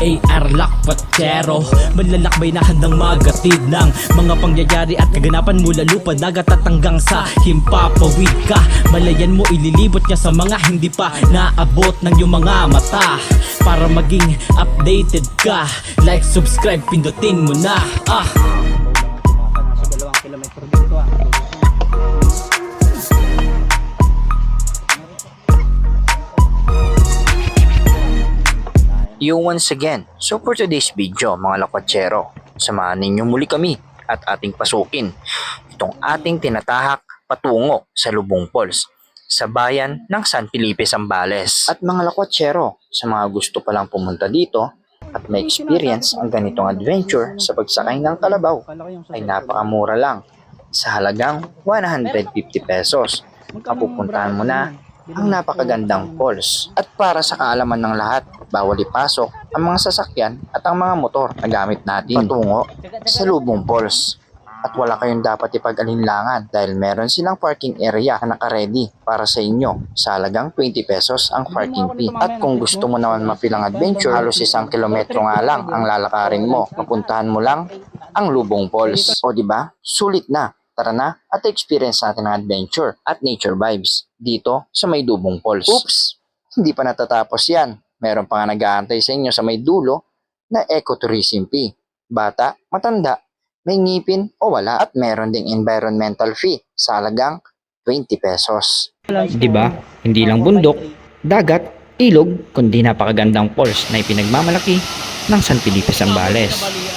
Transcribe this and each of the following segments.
AR Lakpatero Malalakbay na handang magatid ng Mga pangyayari at kaganapan mula lupa Dagat at hanggang sa himpapawid ka. Malayan mo ililibot niya sa mga hindi pa naabot ng iyong mga mata. Para maging updated ka Like, subscribe, pindutin mo na. Ah! You once again. So for today's video mga lakwatsero, samahan ninyo muli kami at ating pasukin itong ating tinatahak patungo sa Lubong Falls sa bayan ng San Felipe, Zambales. At mga lakwatsero, sa mga gusto palang pumunta dito at may experience ang ganitong adventure sa pagsakay ng kalabaw ay napakamura lang sa halagang 150 pesos. Mapupuntahan mo na? Ang napakagandang falls. At para sa kaalaman ng lahat, bawal ipasok ang mga sasakyan at ang mga motor na gamit natin patungo sa Lubong Falls. At wala kayong dapat ipag-alinlangan dahil meron silang parking area na nakaredy para sa inyo sa halagang 20 pesos ang parking fee. At kung gusto mo naman mapilang adventure, halos isang kilometro nga lang ang lalakarin mo. Mapuntahan mo lang ang Lubong Falls. O di ba? Sulit na. Tara na at experience natin ang adventure at nature vibes dito sa may Lubong Falls. Oops! Hindi pa natatapos yan. Meron pa nga nag-aantay sa inyo sa may dulo na ecotourism fee. Bata, matanda, may ngipin o wala. At meron ding environmental fee sa halagang 20 pesos. Di ba? Hindi lang bundok, dagat, ilog, kundi napakagandang falls na ipinagmamalaki ng San Felipe Zambales.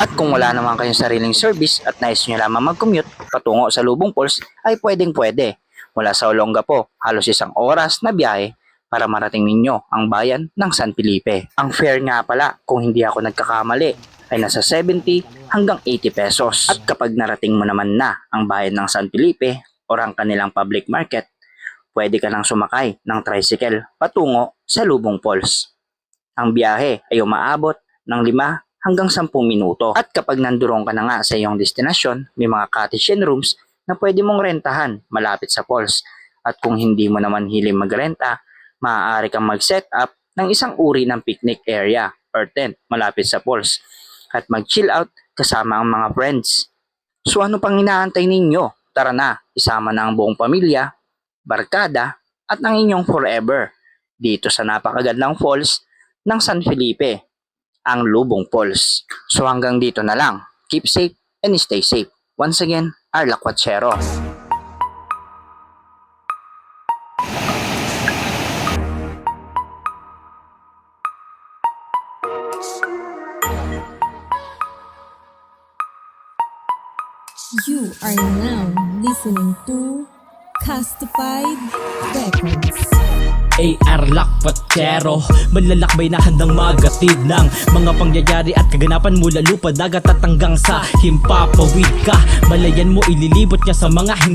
At kung wala naman kayong sariling service at nais nyo lamang mag-commute patungo sa Lubong Falls, ay pwedeng pwede. Mula sa Olongapo, halos isang oras na biyahe para marating ninyo ang bayan ng San Felipe. Ang fare nga pala, kung hindi ako nagkakamali, ay nasa 70 hanggang 80 pesos. At kapag narating mo naman na ang bayan ng San Felipe o ang kanilang public market, pwede ka nang sumakay ng tricycle patungo sa Lubong Falls. Ang biyahe ay umaabot ng 5 hanggang 10 minuto. At kapag nandoon ka na nga sa iyong destinasyon, may mga cottage and rooms na pwede mong rentahan malapit sa falls. At kung hindi mo naman hiling magrenta, maaari kang mag-set up ng isang uri ng picnic area or tent malapit sa falls at mag-chill out kasama ang mga friends. So ano pang inaantay ninyo? Tara na, isama na ang buong pamilya, barkada, at ang inyong forever dito sa napakagandang falls ng San Felipe ang Lubong Falls. So hanggang dito na lang. Keep safe and stay safe. Once again, Arla Quachero. You are now listening to Castified Records. AR Lakpatero Malalakbay na handang magatid ng Mga pangyayari at kaganapan mula lupa Dagat at hanggang sa himpapawid ka. Malayan mo ililibot niya sa mga hindi